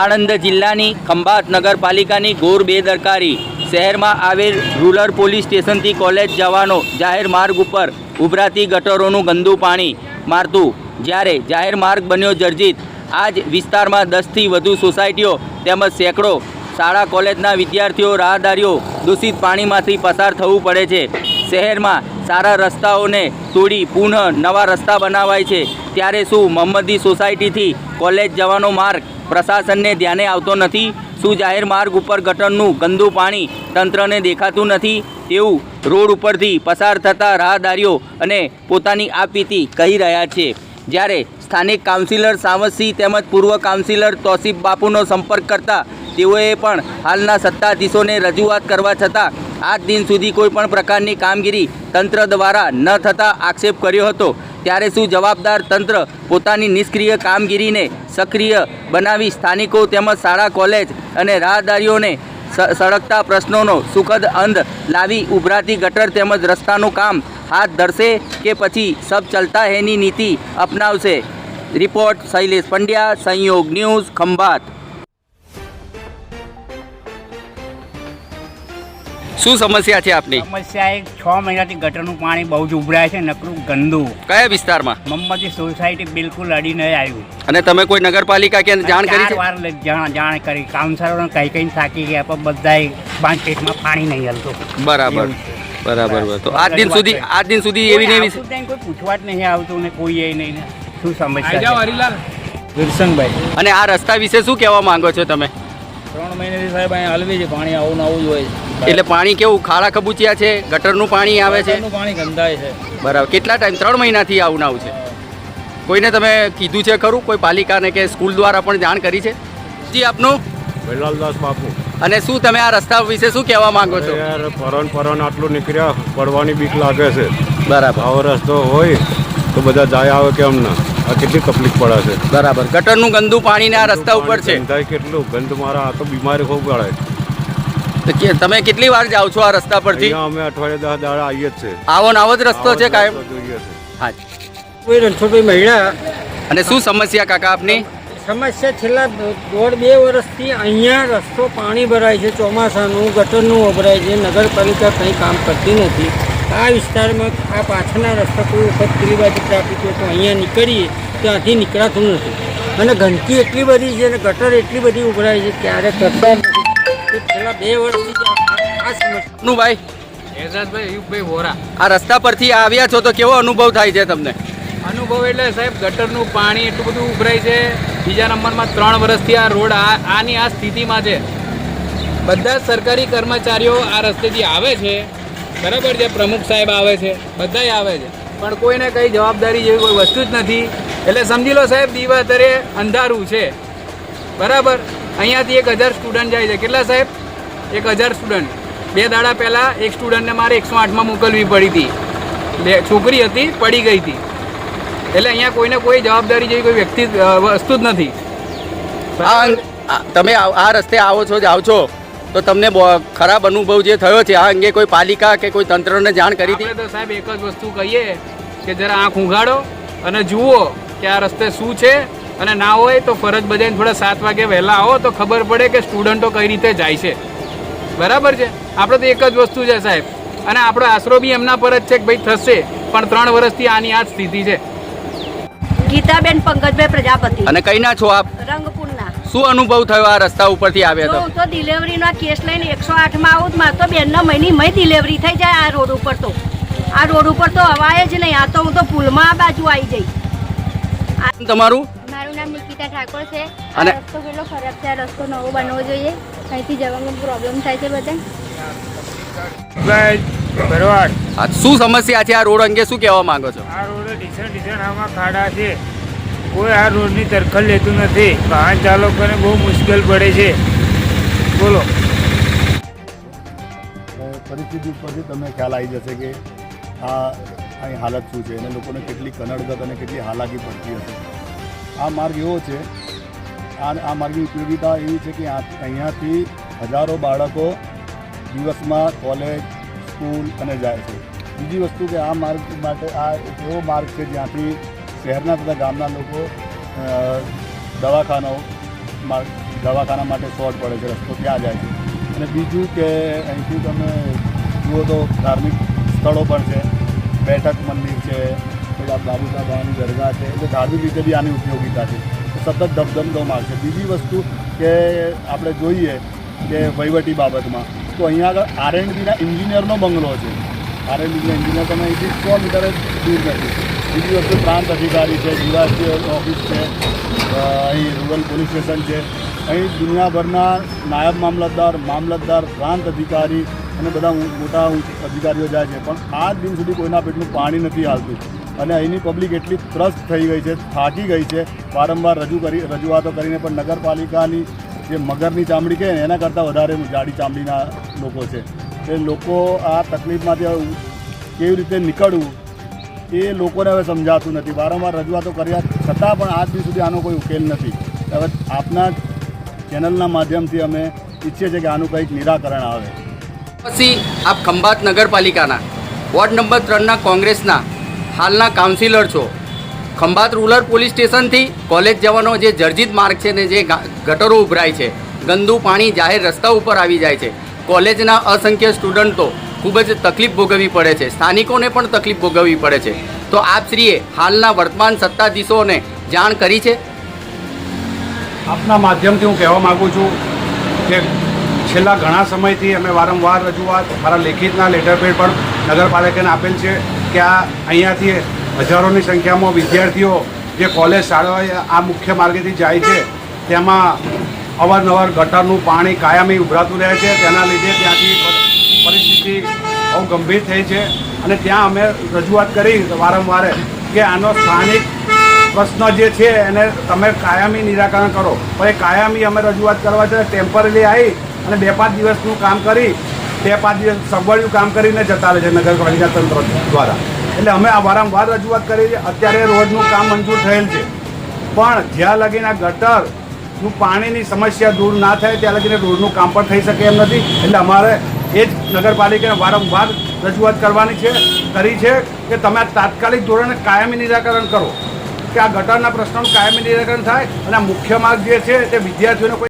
આણંદ જિલ્લાની ખંભાત નગરપાલિકાની ઘોર બેદરકારી શહેરમાં આવેલ રૂરલ પોલીસ સ્ટેશનથી કોલેજ જવાનો જાહેર માર્ગ ઉપર ઉભરાતી ગટરોનું ગંદુ પાણી મારતું. જ્યારે જાહેર માર્ગ બન્યો જર્જિત આ જ વિસ્તારમાં દસથી વધુ સોસાયટીઓ તેમજ સેંકડો શાળા કોલેજના વિદ્યાર્થીઓ, રાહદારીઓ દૂષિત પાણીમાંથી પસાર થવું પડે છે. શહેરમાં સારા રસ્તાઓને તોડી પુનઃ નવા રસ્તા બનાવાય છે. ત્યારે શું મહમ્મદી સોસાયટીથી કોલેજ જવાનો માર્ગ પ્રશાસનને ધ્યાને આવતો નથી. શું જાહેર માર્ગ ઉપર ગટરનું ગંદુ પાણી તંત્રને દેખાતું નથી. એવું રોડ ઉપરથી પસાર થતા રાહદારીઓ અને પોતાની આપીતી કહી રહ્યા છે. જ્યારે સ્થાનિક કાઉન્સિલર સાવસિંહ તેમજ પૂર્વ કાઉન્સિલર તોસીફ બાપુનો સંપર્ક કરતા તેઓએ પણ હાલના સત્તાધીશોને રજૂઆત કરવા છતાં આજ દિન સુધી કોઈ પણ પ્રકારની કામગીરી તંત્ર દ્વારા ન થતા આક્ષેપ કર્યો હતો. ત્યારે શું જવાબદાર તંત્ર પોતાની નિષ્ક્રિય કામગીરીને સક્રિય બનાવી સ્થાનિકો તેમજ શાળા, કોલેજ અને રાહદારીઓને સળગતા પ્રશ્નોનો સુખદ અંત લાવી ઉભરાતી ગટર તેમજ રસ્તાનું કામ હાથ ધરશે કે પછી સબ ચલતા હૈની નીતિ અપનાવશે. રિપોર્ટ શૈલેષ પંડ્યા, સંયોગ ન્યૂઝ ખંભાત. શું સમસ્યા છે આપની? સમસ્યા એક છ મહિનાથી ગટરનું પાણી બહુ જ ઉભરાય છે નકરું ગંદુ. કયા વિસ્તારમાં? મમ્મતી સોસાયટી બિલકુલ અડી નહીં આવ્યું અને તમે કોઈ નગરપાલિકા કે જાણ કરી છે? વાર જાણ જાણ કરી. કાઉન્સલરોને કઈ કઈ થાકી ગયા પણ બધાય પાંચ પેટમાં પાણી નહીં હલતું. બરાબર બરાબર બરાબર. તો આજ દિન સુધી આજ દિન સુધી એવી નહીં, કોઈ પૂછવા જ નહીં આવતું ને કોઈ એ નહીં ને. શું સમસ્યા છે? વિરસંગભાઈ અને આ રસ્તા વિશે શું કહેવા માંગો છો તમે? ત્રણ મહિનાથી સાહેબ અહીંયા હલવી છે પાણી આવું ને આવું જ હોય છે. એટલે પાણી કેવું? ખાડા ખબૂચિયા છે? ગટરનું પાણી આવે છે? પાણી ગંધાય છે. બરાબર. કેટલા ટાઈમ? ત્રણ મહિનાથી આવું આવું છે. કોઈને તમે કીધું છે ખરું? કોઈ પાલિકાને કે સ્કૂલ દ્વારા પણ જાણ કરી છે? જી આપનું? વેલાલદાસ બાપુ. અને શું તમે આ રસ્તા વિશે શું કહેવા માંગો છો? યાર પરોન પરોન આટલું નીકળ્યા પડવાની બીક લાગે છે. બરાબર. આવો રસ્તો હોય તો બધા જાય આવે કેમ ના આ કેટલી તકલીફ પડે છે. બરાબર. ગટરનું ગંદુ પાણી ને આ રસ્તા ઉપર છે. કેટલું? ગંદ મારા આ તો બીમારી ખૂબ ગળે તો તમે કેટલી વાર જાઓ છો આ રસ્તા પરથી? અમે અઠવાડિયે દસ દાડા આવીએ જ છે આવો ને આવો જ રસ્તો છે કાયમ? હા. કોઈ રણછોડભાઈ મહિના અને શું સમસ્યા કાકા આપની? સમસ્યા છેલ્લા દોઢ બે વર્ષથી અહીંયા રસ્તો પાણી ભરાય છે ચોમાસાનું ગટરનું વપરાય છે નગરપાલિકા કંઈ કામ કરતી નથી. આ વિસ્તારમાં આ પાછળના રસ્તા કોઈ વખત પેલી બાજુ ટ્રાફિક હોય તો અહીંયા નીકળીએ ત્યાંથી નીકળાતું નથી. અને ગંદકી એટલી બધી છે અને ગટર એટલી બધી ઉભરાય છે ક્યારે કરતા નથી. છેલ્લા બે વર્ષથી નું ભાઈ એઝાદભાઈ યુગભાઈ વોરા. આ રસ્તા પરથી આવ્યા છો તો કેવો અનુભવ થાય છે તમને? અનુભવ એટલે સાહેબ ગટરનું પાણી એટલું બધું ઉભરાય છે બીજા નંબરમાં ત્રણ વર્ષથી આ રોડ આની આ સ્થિતિમાં છે. બધા સરકારી કર્મચારીઓ આ રસ્તેથી આવે છે. બરાબર છે પ્રમુખ સાહેબ આવે છે બધાય આવે છે. પણ કોઈને કંઈ જવાબદારી જેવી કોઈ વસ્તુ જ નથી. એટલે સમજી લો સાહેબ દીવાતરે અંધારું છે. બરાબર? અહીંયાથી એક હજાર સ્ટુડન્ટ જાય છે. કેટલા સાહેબ? એક હજાર સ્ટુડન્ટ બે દાડા પહેલાં એક સ્ટુડન્ટને મારે એકસો આઠમાં મોકલવી પડી હતી. બે છોકરી હતી પડી ગઈ હતી. એટલે અહીંયા કોઈને કોઈ જવાબદારી જેવી કોઈ વ્યક્તિ વસ્તુ જ નથી. તમે આ રસ્તે આવો છો જાઓ છો તો તમને ખરાબ અનુભવ જે થયો છે આ અંગે કોઈ પાલિકા કે કોઈ તંત્રને જાણ કરી હતી? તો સાહેબ એક જ વસ્તુ કહીએ કે જરા આંખ ઉઘાડો અને જુઓ કે આ રસ્તે શું છે અને ના હોય તો ફરજ બજાવીને થોડા સાત વાગે વહેલા આવો તો ખબર પડે કે સ્ટુડન્ટો કઈ રીતે જાય છે. બરાબર છે? આપણે તો એક જ વસ્તુ છે સાહેબ. અને આપણો આશરો બી એમના પર જ છે કે ભાઈ થશે પણ ત્રણ વર્ષથી આની આ સ્થિતિ છે. ગીતાબેન પંકજભાઈ પ્રજાપતિ. અને કઈ ના છો આપ? રંગપુરના. શું અનુભવ થયો આ રસ્તા ઉપરથી તો? આવ્યા હું તો ડિલિવરીનો કેસ લઈને એકસો આઠમાં આવું જ મારે તો બેનના મહિની મય ડિલિવરી થઈ જાય આ રોડ ઉપર તો. આ રોડ ઉપર તો હવાય જ નહીં. આ તો હું તો પુલમાં આ બાજુ આવી જઈ. તો તમારું? મારું ઠાકોર છે. અને- રસ્તો કેટલો ખરાબ છે? આ રસ્તો નવો બનવો જોઈએ. અહીંથી જવામાં પ્રોબ્લેમ થાય છે બધા. શું સમસ્યા છે આ રોડ અંગે? શું કહેવા માંગો છો? આ રોડ ડીસણ ડીસણ આમાં ખાડા છે. કોઈ આ રોડની દરખલ લેતું નથી. વાહન ચાલકોને બહુ મુશ્કેલ પડે છે. બોલો. પરિસ્થિતિ ઉપરથી તમને ખ્યાલ આવી જશે કે આ અહીં હાલત શું છે? અને લોકોને કેટલી કનડગત અને કેટલી હાલાકી પડતી હશે? આ માર્ગ એવો છે, આ આ માર્ગની ઉપયોગીતા એવી છે કે અહીંયાથી હજારો બાળકો દિવસમાં કોલેજ, સ્કૂલ અને જાય છે. બીજી વસ્તુ કે આ માર્ગ માટે આ એવો માર્ગ છે જ્યાંથી શહેરના તથા ગામના લોકો દવાખાનો દવાખાનાઓ દવાખાના માટે શોર્ટ પડે છે, રસ્તો ત્યાં જાય છે. અને બીજું કે અહીંથી તમે જુઓ તો ધાર્મિક સ્થળો પણ છે, બેઠક મંદિર છે આ બાબુસા બાવાની દરગાહ છે, એટલે ધાર્મિક રીતે બી આની ઉપયોગીતા છે. સતત ધબધમતો માર્ગ છે બીજી વસ્તુ કે આપણે જોઈએ કે વહીવટી બાબતમાં, તો અહીંયા આગળ આર એન્ડ બીના એન્જિનિયરનો બંગલો છે. આર એન્ડ બીના એન્જિનિયર તમે અહીંથી સો મીટર દૂર નથી. બીજી વસ્તુ, પ્રાંત અધિકારી છે જીવાસી ઓફિસ છે અહીં રૂરલ પોલીસ સ્ટેશન છે. અહીં દુનિયાભરના નાયબ મામલતદાર મામલતદાર, પ્રાંત અધિકારી અને બધા મોટા અધિકારીઓ જાય છે. પણ આજ દિન સુધી કોઈના પેટનું પાણી નથી આવતું અને અહીંની પબ્લિક એટલી ત્રસ્ત થઈ ગઈ છે, થાકી ગઈ છે. વારંવાર રજૂ કરી, રજૂઆતો કરીને પણ નગરપાલિકાની જે મગરની ચામડી કે એના કરતાં વધારે જાડી ચામડીના લોકો છે. એ લોકો આ તકલીફમાંથી કેવી રીતે નીકળવું, એ લોકોને હવે સમજાતું નથી. વારંવાર રજૂઆતો કર્યા છતાં પણ આજ દિવસ સુધી આનો કોઈ ઉકેલ નથી. હવે આપના ચેનલના માધ્યમથી અમે ઈચ્છીએ છીએ કે આનું કંઈક નિરાકરણ આવે. પછી આપ ખંભાત નગરપાલિકાના, વોર્ડ નંબર ત્રણના કોંગ્રેસના, હાલના કાઉન્સિલર છો. ખંભાત રૂરલ પોલીસ સ્ટેશનથી કોલેજ જવાનો જે જર્જિત માર્ગ છે ને જે ગટરો ઉભરાય છે, ગંદુ પાણી જાહેર રસ્તા ઉપર આવી જાય છે. કોલેજના અસંખ્ય સ્ટુડન્ટો ખૂબ જ તકલીફ ભોગવવી પડે છે, સ્થાનિકોને પણ તકલીફ ભોગવવી પડે છે. તો આપશ્રીએ હાલના વર્તમાન સત્તાધીશોને જાણ કરી છે? આપના માધ્યમથી હું કહેવા માગું છું કે છેલ્લા ઘણા સમયથી અમે વારંવાર રજૂઆત, મારા લેખિતના લેટર પેડ પણ નગરપાલિકાને આપેલ છે કે આ અહીંયાથી હજારોની સંખ્યામાં વિદ્યાર્થીઓ જે કોલેજ શાળાઓએ આ મુખ્ય માર્ગેથી જાય છે, તેમાં અવારનવાર ગટરનું પાણી કાયમી ઉભરાતું રહે છે. તેના લીધે ત્યાંથી પરિસ્થિતિ બહુ ગંભીર થઈ છે અને ત્યાં અમે રજૂઆત કરી વારંવાર કે આનો સ્થાનિક પ્રશ્ન જે છે એને તમે કાયમી નિરાકરણ કરો. પણ એ કાયમી અમે રજૂઆત કરવા છે ટેમ્પરરી આવી અને બે પાંચ દિવસનું કામ કરી, બે પાંચ દિવસ સગવડિયું કામ કરીને જતા રહે છે નગરપાલિકા તંત્ર દ્વારા. એટલે અમે આ વારંવાર રજૂઆત કરી છે, અત્યારે રોડનું કામ મંજૂર થયેલ છે. પણ જ્યાં લગીને ગટરનું પાણીની સમસ્યા દૂર ના થાય, ત્યાં લગીને રોડનું કામ પણ થઈ શકે એમ નથી. એટલે અમારે એ જ નગરપાલિકાને વારંવાર રજૂઆત કરવાની છે, કરી છે કે તમે તાત્કાલિક ધોરણે કાયમી નિરાકરણ કરો. કે આ ગટરના પ્રશ્નોનું કાયમી નિરાકરણ થાય અને મુખ્ય માર્ગ જે છે તે વિદ્યાર્થીઓને